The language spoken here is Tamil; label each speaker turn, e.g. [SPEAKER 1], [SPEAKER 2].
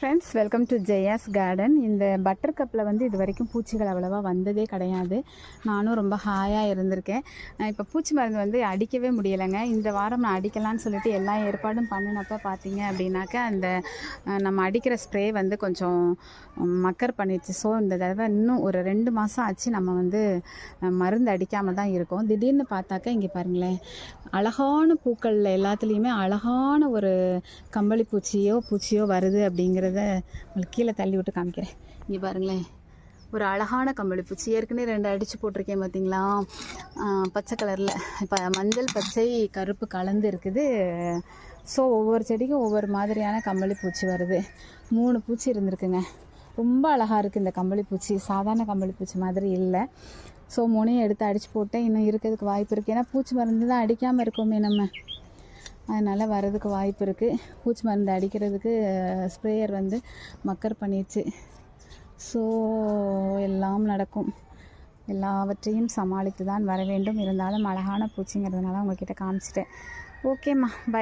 [SPEAKER 1] Friends welcome to Jaya's garden இந்த பட்டர் கப்பில் வந்து இது வரைக்கும் பூச்சிகள் அவ்வளோவா வந்ததே கிடையாது. நானும் ரொம்ப ஹாயாக இருந்திருக்கேன். இப்போ பூச்சி மருந்து வந்து அடிக்கவே முடியலைங்க. இந்த வாரம் நான் அடிக்கலான்னு சொல்லிட்டு எல்லா ஏற்பாடும் பண்ணினப்போ பார்த்தீங்க அப்படின்னாக்கா அந்த நம்ம அடிக்கிற ஸ்ப்ரே வந்து கொஞ்சம் மக்கர் பண்ணிடுச்சு. ஸோ இந்த தடவை இன்னும் ஒரு ரெண்டு மாதம் ஆச்சு நம்ம வந்து மருந்து அடிக்காமல் தான் இருக்கோம். திடீர்னு பார்த்தாக்கா இங்கே பாருங்களேன். அழகான பூக்களில் எல்லாத்துலேயுமே அழகான ஒரு கம்பளி பூச்சியோ பூச்சியோ வருது அப்படிங்கிறது உங்களுக்கு கீழே தள்ளி விட்டு காமிக்கிறேன். இங்கே பாருங்களேன். ஒரு அழகான கம்பளி பூச்சி ஏற்கனவே ரெண்டு அடித்து போட்டிருக்கேன் பார்த்தீங்களா பச்சை கலரில். இப்போ மஞ்சள் பச்சை கருப்பு கலந்து இருக்குது. ஸோ ஒவ்வொரு செடிக்கும் ஒவ்வொரு மாதிரியான கம்பளி பூச்சி வருது. மூணு பூச்சி இருந்திருக்குங்க. ரொம்ப அழகாக இருக்குது இந்த கம்பளி பூச்சி. சாதாரண கம்பளி பூச்சி மாதிரி இல்லை. ஸோ மூணையும் எடுத்து அடித்து போட்டேன். இன்னும் இருக்கிறதுக்கு வாய்ப்பு இருக்குது ஏன்னா பூச்சி மருந்து தான் அடிக்காமல் இருக்கோமே நம்ம. அதனால் வரதுக்கு வாய்ப்பு இருக்குது பூச்சி மருந்து அடிக்கிறதுக்கு ஸ்ப்ரேயர் வந்து மக்கர் பண்ணிடுச்சு. ஸோ எல்லாம் நடக்கும். எல்லாவற்றையும் சமாளித்து தான் வர வேண்டும். இருந்தாலும் அழகான பூச்சிங்கிறதுனால உங்ககிட்ட காமிச்சிட்டேன். ஓகேம்மா பை.